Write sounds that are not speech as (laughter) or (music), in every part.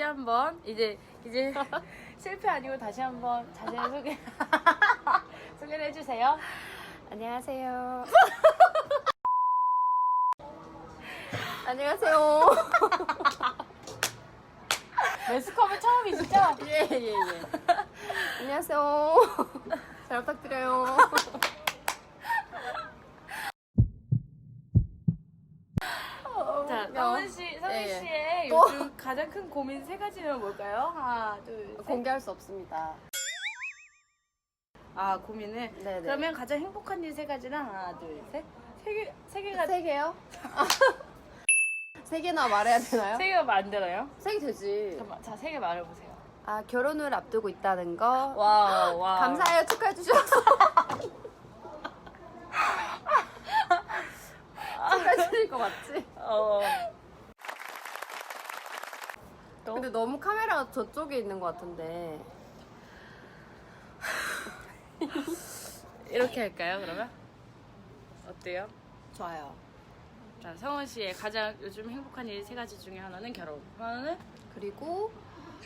다시 한번 이제 이제 (laughs) 실패 아니고 다시 한번 자신의 소개 (laughs) 소개를 해주세요. 안녕하세요. (laughs) 안녕하세요. 매스컴은 처음이시죠? 예, 예, 예. 안녕하세요. 잘 부탁드려요. 자, 성은 씨, 성은 예, 예. 씨의 또? 요즘 가장 큰 고민 세 가지는 뭘까요? 하나, 둘, 셋. 공개할 수 없습니다. 아 고민을. 네네. 그러면 가장 행복한 일 세 가지는 하나, 둘, 셋. 세 개, 세 개가 세 개요? 세 개나 말해야 되나요? 세 개가 만들어요? 세 개 되지. 잠깐만, 자, 세 개 말해보세요. 아, 결혼을 앞두고 있다는 거. 와, 와. 감사해요. 축하해 주셔서. (laughs) 축하해 주실 거 맞지? 어. 또? 근데 너무 카메라가 저쪽에 있는 것 같은데. (laughs) 이렇게 할까요, 그러면? 어때요? 좋아요. 자, 성원 씨의 가장 요즘 행복한 일 세 가지 중에 하나는 결혼. 하나는 그리고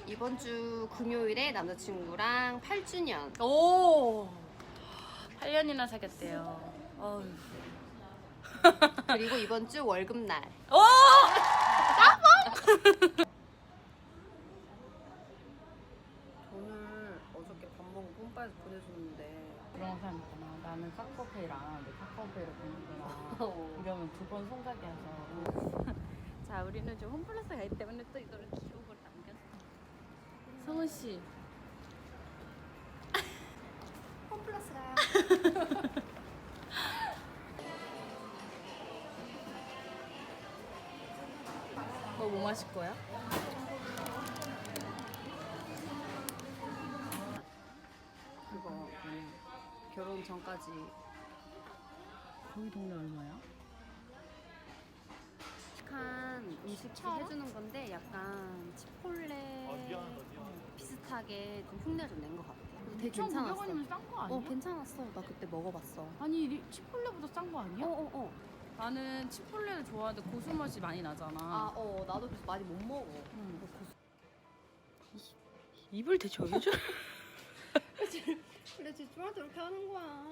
이번 주 금요일에 남자친구랑 8주년. 오. 8년이나 사귀었대요. 어휴. 그리고 이번 주 월급날. 오! 돈을 어저께 밥 먹고 뿜빠에서 보내줬는데. 그런 사람 있잖아. 나는 카카오페이랑 내 카카오페이로 보내구나. 이러면 두 번 손가게 하죠. (laughs) 자, 우리는 좀 홈플러스 가기 때문에 또 이거를 기록을 남겼어. 성은 씨. 홈플러스 가요. (laughs) 너 뭐 마실 거야? 그거 음, 결혼 전까지 거기 동네 얼마야? 한 음식 해주는 건데 약간 치폴레 비슷하게 좀 흉내 좀낸것 같아. 되게 괜찮았어. 2,900원이면 싼 거 아니야? 어 괜찮았어. 나 그때 먹어봤어. 아니 리- 치폴레보다 싼 거 아니야? 어어 어. 나는 치폴레를 좋아하는데 고수 맛이 많이 나잖아. 아 어 나도 그래서 많이 못 먹어. 응. 입을 대체 왜 저래? 그래 때 이렇게 하는 거야.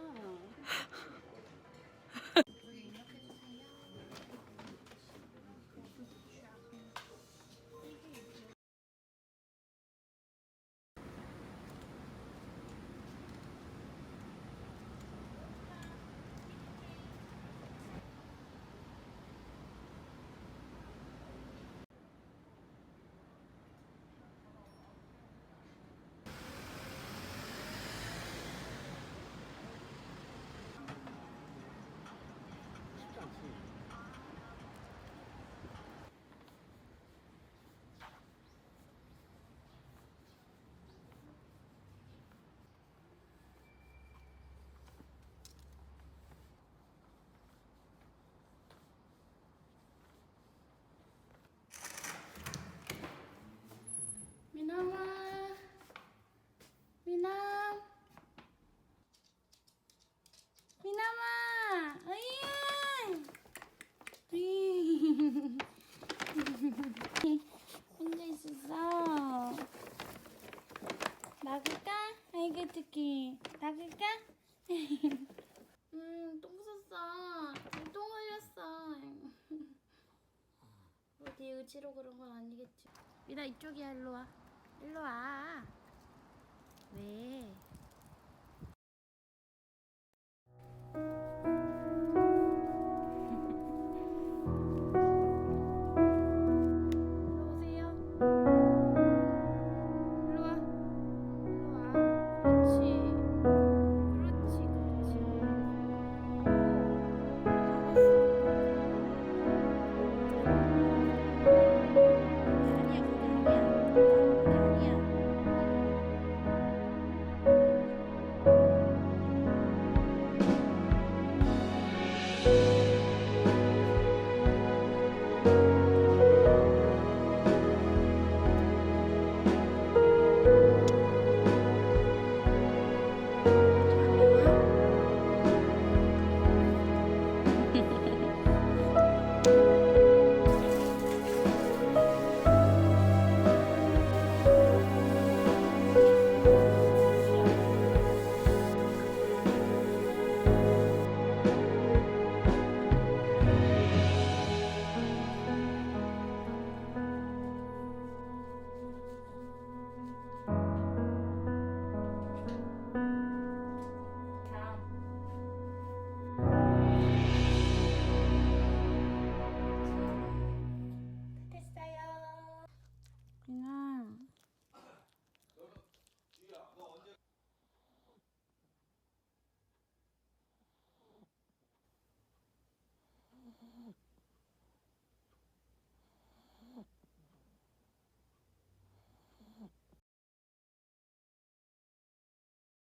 미남아, 미남, 미남아, 어이야, 으이. 혼자 있었어. 나갈까? 아이고 특히 나갈까? 음, 똥 쌌어. 똥 흘렸어. 의지로 그런 건 아니겠지. 미나 이쪽이야 일로 와. 일로 와. 왜?